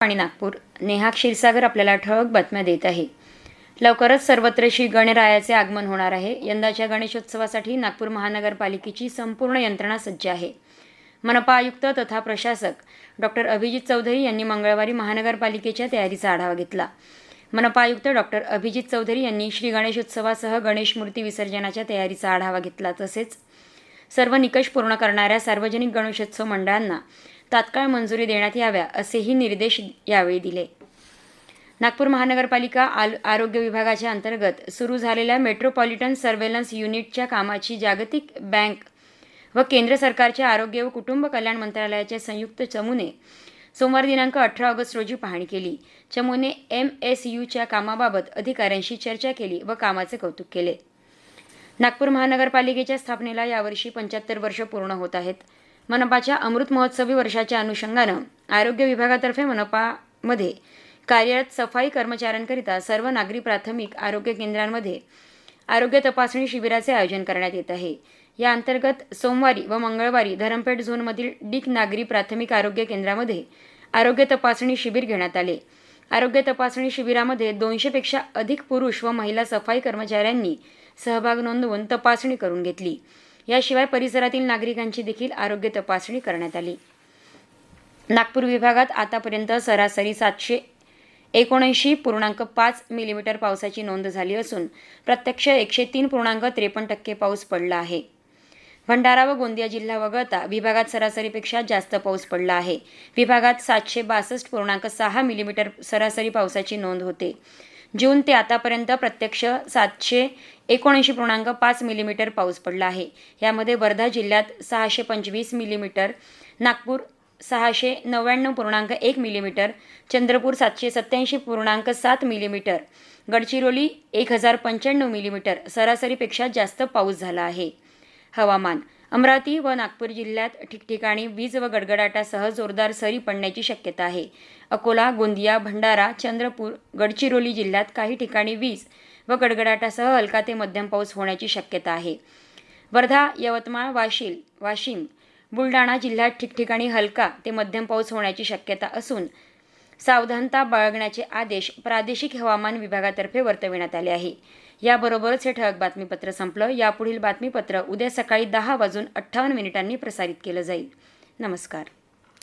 आणि नागपूर. नेहा क्षीरसागर आपल्याला ठळक बातम्या देत आहे. लवकरच सर्वत्र श्री गणरायाचे आगमन होणार आहे. यंदाच्या गणेशोत्सवासाठी नागपूर महानगरपालिकेची संपूर्ण यंत्रणा सज्ज आहे. मनपा आयुक्त तथा प्रशासक डॉक्टर अभिजित चौधरी यांनी मंगळवारी महानगरपालिकेच्या तयारीचा आढावा घेतला. मनपा आयुक्त डॉक्टर अभिजित चौधरी यांनी श्री गणेशोत्सवासह गणेश मूर्ती विसर्जनाच्या तयारीचा आढावा घेतला. तसेच सर्व निकष पूर्ण करणाऱ्या सार्वजनिक गणेशोत्सव मंडळांना तात्काळ मंजुरी देण्यात याव्या असेही निर्देश यावेळी दिले. नागपूर महानगरपालिका आल आरोग्य विभागाच्या अंतर्गत सुरू झालेल्या मेट्रोपॉलिटन सर्वेलन्स युनिटच्या कामाची जागतिक बँक व केंद्र सरकारच्या आरोग्य व कुटुंब कल्याण मंत्रालयाच्या संयुक्त चमूने सोमवार दिनांक अठरा ऑगस्ट रोजी पाहणी केली. चमूने एम एस यूच्या कामाबाबत अधिकाऱ्यांशी चर्चा केली व कामाचे कौतुक केले. नागपूर महानगरपालिकेच्या स्थापनेला यावर्षी पंच्याहत्तर वर्ष पूर्ण होत आहेत. मनपाच्या अमृत महोत्सवी वर्षाच्या अनुषंगानं आरोग्य विभागातर्फे मनपामध्ये कार्यरत सफाई कर्मचाऱ्यांकरिता सर्व नागरी प्राथमिक आरोग्य केंद्रांमध्ये आरोग्य तपासणी शिबिराचे आयोजन करण्यात येत आहे. या अंतर्गत सोमवारी व मंगळवारी धरमपेठ झोनमधील डिक नागरी प्राथमिक आरोग्य केंद्रामध्ये आरोग्य तपासणी शिबिर घेण्यात आले. आरोग्य तपासणी शिबिरामध्ये दोनशेपेक्षा अधिक पुरुष व महिला सफाई कर्मचाऱ्यांनी सहभाग नोंदवून तपासणी करून घेतली. याशिवाय परिसरातील नागरिकांची देखील आरोग्य तपासणी करण्यात आली. नागपूर विभागात आतापर्यंत सरासरी सातशे एकोणऐंशी पूर्णांक पाच मिलीमीटर पावसाची नोंद झाली असून प्रत्यक्ष एकशे तीन पूर्णांक त्रेपन्न टक्के पाऊस पडला आहे. भंडारा व गोंदिया जिल्हा वगळता विभागात सरासरीपेक्षा जास्त पाऊस पडला आहे. विभागात सातशे बासष्ट पूर्णांक सहा मिलीमीटर सरासरी पावसाची नोंद होते. जून ते आतापर्यंत प्रत्यक्ष सातशे एकोणऐंशी पूर्णांक पाच मिलीमीटर पाऊस पडला आहे. यामध्ये वर्धा जिल्ह्यात सहाशे पंचवीस मिलीमीटर नागपूर सहाशे नव्याण्णव पूर्णांक एक मिलीमीटर चंद्रपूर सातशे सत्याऐंशी पूर्णांक सात मिलीमीटर गडचिरोली एक हजार पंच्याण्णव मिलीमीटर सरासरीपेक्षा जास्त पाऊस झाला आहे. हवामान अमरावती व नागपूर जिल्ह्यात ठिकठिकाणी वीज व गडगडाटासह जोरदार सरी पडण्याची शक्यता आहे. अकोला गोंदिया भंडारा चंद्रपूर गडचिरोली जिल्ह्यात काही ठिकाणी वीज व गडगडाटासह हलका ते मध्यम पाऊस होण्याची शक्यता आहे. वर्धा यवतमाळ वाशिल वाशिम बुलढाणा जिल्ह्यात ठिकठिकाणी हलका ते मध्यम पाऊस होण्याची शक्यता असून सावधानता बाळगण्याचे आदेश प्रादेशिक हवामान विभागातर्फे वर्तविण्यात आले आहे. याबरोबरच हे ठळक बातमीपत्र संपलं. यापुढील बातमीपत्र उद्या सकाळी दहा वाजून अठ्ठावन्न मिनिटांनी प्रसारित केलं जाईल. नमस्कार.